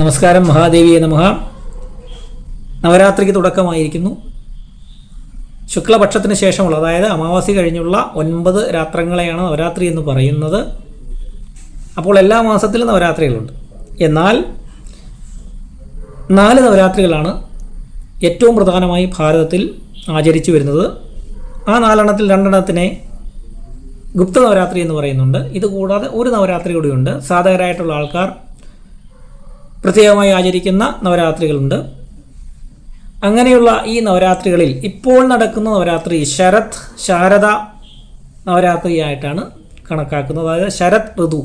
നമസ്കാരം മഹാദേവിയെ നമഹ നവരാത്രിക്ക് തുടക്കമായിരിക്കുന്നു. ശുക്ലപക്ഷത്തിന് ശേഷമുള്ള അതായത് അമാവാസി കഴിഞ്ഞുള്ള ഒൻപത് രാത്രങ്ങളെയാണ് നവരാത്രി എന്ന് പറയുന്നത്. അപ്പോൾ എല്ലാ മാസത്തിലും നവരാത്രികളുണ്ട്. എന്നാൽ നാല് നവരാത്രികളാണ് ഏറ്റവും പ്രധാനമായി ഭാരതത്തിൽ ആചരിച്ചു വരുന്നത്. ആ നാലെണ്ണത്തിൽ രണ്ടെണ്ണത്തിനെ ഗുപ്ത നവരാത്രി എന്ന് പറയുന്നുണ്ട്. ഇത് കൂടാതെ ഒരു നവരാത്രി കൂടിയുണ്ട്. സാധകരായിട്ടുള്ള ആൾക്കാർ പ്രത്യേകമായി ആചരിക്കുന്ന നവരാത്രികളുണ്ട്. അങ്ങനെയുള്ള ഈ നവരാത്രികളിൽ ഇപ്പോൾ നടക്കുന്ന നവരാത്രി ശരത് ശാരദ നവരാത്രിയായിട്ടാണ് കണക്കാക്കുന്നത്. അതായത് ശരത് ഋതു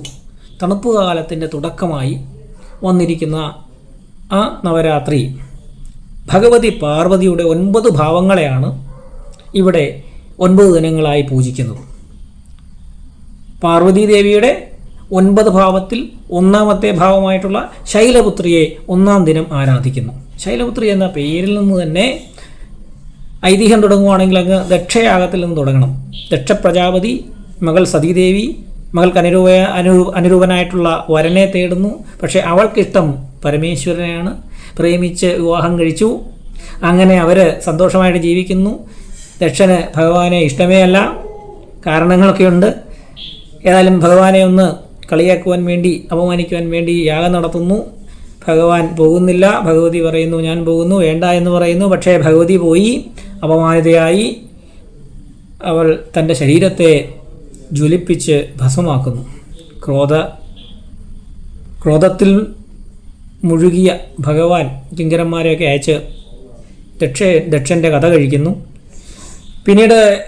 തണുപ്പ് കാലത്തിന്റെ തുടക്കമായി വന്നിരിക്കുന്ന ആ നവരാത്രി ഭഗവതി പാർവതിയുടെ ഒൻപത് ഭാവങ്ങളെയാണ് ഇവിടെ ഒൻപത് ദിനങ്ങളായി പൂജിക്കുന്നത്. പാർവതി ദേവിയുടെ ഒൻപത് ഭാവത്തിൽ ഒന്നാമത്തെ ഭാവമായിട്ടുള്ള ശൈലപുത്രിയെ ഒന്നാം ദിനം ആരാധിക്കുന്നു. ശൈലപുത്രി എന്ന പേരിൽ നിന്ന് തന്നെ ഐതിഹ്യം തുടങ്ങുവാണെങ്കിൽ അങ്ങ് ദക്ഷയാഗത്തിൽ നിന്ന് തുടങ്ങണം. ദക്ഷ പ്രജാപതി മകൾ സതീദേവി മകൾക്ക് അനുരൂപ അനു അനുരൂപനായിട്ടുള്ള വരനെ തേടുന്നു. പക്ഷേ അവൾക്കിഷ്ടം പരമേശ്വരനെയാണ്. പ്രേമിച്ച് വിവാഹം കഴിച്ചു. അങ്ങനെ അവർ സന്തോഷമായിട്ട് ജീവിക്കുന്നു. ദക്ഷന് ഭഗവാനെ ഇഷ്ടമേ അല്ല കാരണങ്ങളൊക്കെയുണ്ട്. ഏതായാലും ഭഗവാനെ ഒന്ന് കളിയാക്കുവാൻ വേണ്ടി അപമാനിക്കുവാൻ വേണ്ടി യാഗം നടത്തുന്നു. ഭഗവാൻ പോകുന്നില്ല. ഭഗവതി പറയുന്നു ഞാൻ പോകുന്നു. വേണ്ട എന്ന് പറയുന്നു. പക്ഷേ ഭഗവതി പോയി. അപമാനിതയായി. അവൾ തന്റെ ശരീരത്തെ ജ്വലിപ്പിച്ച് ഭസമാക്കുന്നു ക്രോധ ക്രോധത്തിൽ മുഴുകിയ ഭഗവാൻ കിങ്കരന്മാരെയൊക്കെ അയച്ച് ദക്ഷ ദക്ഷന്റെ കഥ കഴിക്കുന്നു. പിന്നീട്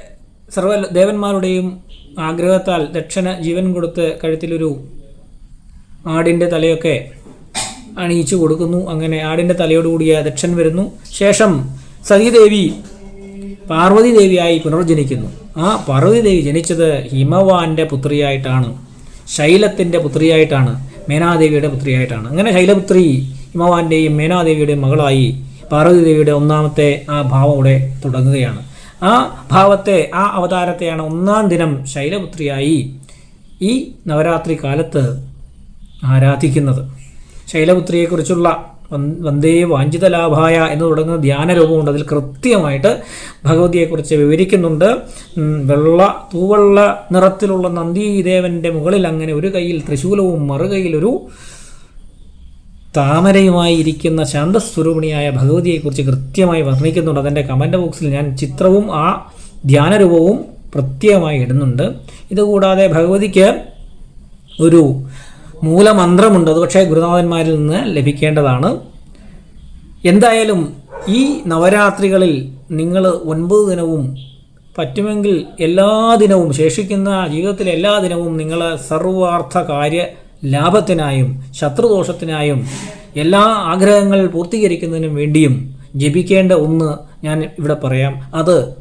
സർവ ദേവന്മാരുടെയും ആഗ്രഹത്താൽ ദക്ഷന് ജീവൻ കൊടുത്ത് കഴുത്തിലൊരു ആടിന്റെ തലയൊക്കെ അണിയിച്ചു കൊടുക്കുന്നു. അങ്ങനെ ആടിന്റെ തലയോടുകൂടിയ ദക്ഷൻ വരുന്നു. ശേഷം സതീദേവി പാർവതി ദേവിയായി പുനർജനിക്കുന്നു. ആ പാർവതി ദേവി ജനിച്ചത് ഹിമവാന്റെ പുത്രിയായിട്ടാണ്. ശൈലത്തിന്റെ പുത്രിയായിട്ടാണ്. മേനാദേവിയുടെ പുത്രിയായിട്ടാണ്. അങ്ങനെ ശൈലപുത്രി ഹിമവാന്റെയും മേനാദേവിയുടെയും മകളായി പാർവതി ദേവിയുടെ ഒന്നാമത്തെ ആ ഭാവം തുടങ്ങുകയാണ്. ആ ഭാവത്തെ ആ അവതാരത്തെയാണ് ഒന്നാം ദിനം ശൈലപുത്രിയായി ഈ നവരാത്രി കാലത്ത് ആരാധിക്കുന്നത്. ശൈലപുത്രിയെക്കുറിച്ചുള്ള വന്ദേ വാഞ്ചിതലാഭായ എന്ന് തുടങ്ങുന്ന ധ്യാനരൂപമുണ്ട് അതിൽ കൃത്യമായിട്ട് ഭഗവതിയെക്കുറിച്ച് വിവരിക്കുന്നുണ്ട്. വെള്ള തൂവെള്ള നിറത്തിലുള്ള നന്ദീദേവന്റെ മുകളിൽ അങ്ങനെ ഒരു കയ്യിൽ ത്രിശൂലവും മറുകൈയിൽ ഒരു താമരയുമായി ഇരിക്കുന്ന ശാന്തസ്വരൂപിണിയായ ഭഗവതിയെക്കുറിച്ച് കൃത്യമായി വർണിക്കുന്നുണ്ട്. അതിന്റെ കമന്റ് ബോക്സിൽ ഞാൻ ചിത്രവും ആ ധ്യാനരൂപവും പ്രത്യേകമായി ഇടുന്നുണ്ട്. ഇതുകൂടാതെ ഭഗവതിക്ക് ഒരു മൂലമന്ത്രമുണ്ട്. അത് പക്ഷേ ഗുരുനാഥന്മാരിൽ നിന്ന് ലഭിക്കേണ്ടതാണ്. എന്തായാലും ഈ നവരാത്രികളിൽ നിങ്ങൾ ഒൻപത് ദിനവും പറ്റുമെങ്കിൽ എല്ലാ ദിനവും ശേഷിക്കുന്ന ജീവിതത്തിലെ എല്ലാ ദിനവും നിങ്ങൾ സർവാർത്ഥ കാര്യ ലാഭത്തിനായും ശത്രുദോഷത്തിനായും എല്ലാ ആഗ്രഹങ്ങൾ പൂർത്തീകരിക്കുന്നതിനും വേണ്ടിയും ജപിക്കേണ്ട ഒന്ന് ഞാൻ ഇവിടെ പറയാം. അത്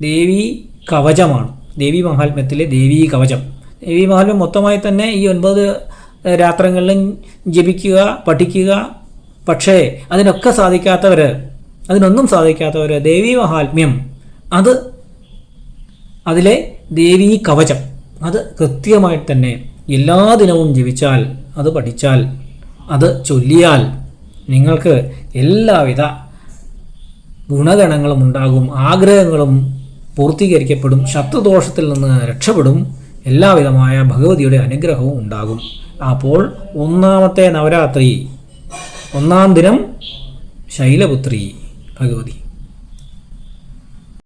ദേവി കവചമാണ്. ദേവി മഹാത്മ്യത്തിലെ ദേവി കവചം. ദേവി മഹാത്മ്യം മൊത്തമായി തന്നെ ഈ ഒൻപത് രാത്രങ്ങളിലും ജപിക്കുക പഠിക്കുക. പക്ഷേ അതിനൊക്കെ സാധിക്കാത്തവർ അതിനൊന്നും സാധിക്കാത്തവർ ദേവി മഹാത്മ്യം. അത് അതിലെ ദേവീ കവചം. അത് കൃത്യമായിട്ട് തന്നെ എല്ലാ ദിനവും ജീവിച്ചാൽ അത് പഠിച്ചാൽ അത് ചൊല്ലിയാൽ നിങ്ങൾക്ക് എല്ലാവിധ ഗുണഗണങ്ങളും ഉണ്ടാകും ആഗ്രഹങ്ങളും പൂർത്തീകരിക്കപ്പെടും ശത്രുദോഷത്തിൽ നിന്ന് രക്ഷപ്പെടും എല്ലാവിധമായ ഭഗവതിയുടെ അനുഗ്രഹവും ഉണ്ടാകും. അപ്പോൾ ഒന്നാമത്തെ നവരാത്രി ഒന്നാം ദിനം ശൈലപുത്രി ഭഗവതി.